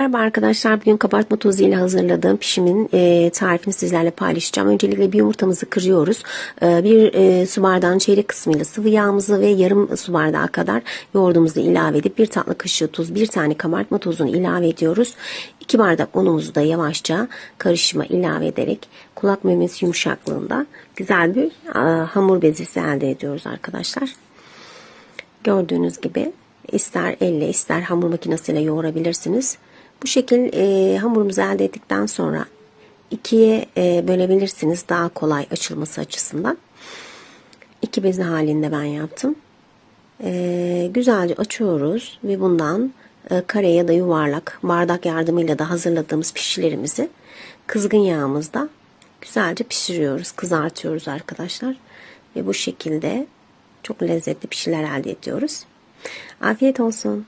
Merhaba arkadaşlar. Bugün kabartma tozu ile hazırladığım pişimin e, tarifini sizlerle paylaşacağım. Öncelikle bir yumurtamızı kırıyoruz. E, bir e, su bardağının çeyrek kısmıyla sıvı yağımızı ve yarım su bardağı kadar yoğurdumuzu ilave edip bir tatlı kaşığı tuz, bir tane kabartma tozunu ilave ediyoruz. İki bardak unumuzu da yavaşça karışıma ilave ederek kulak memesi yumuşaklığında güzel bir e, hamur bezesi elde ediyoruz arkadaşlar. Gördüğünüz gibi ister elle ister hamur makinesiyle yoğurabilirsiniz. Bu şekil e, hamurumuzu elde ettikten sonra ikiye e, bölebilirsiniz daha kolay açılması açısından. İki bezi halinde ben yaptım. E, güzelce açıyoruz ve bundan e, kare ya da yuvarlak bardak yardımıyla da hazırladığımız pişilerimizi kızgın yağımızda güzelce pişiriyoruz, kızartıyoruz arkadaşlar. Ve bu şekilde çok lezzetli pişiler elde ediyoruz. Afiyet olsun.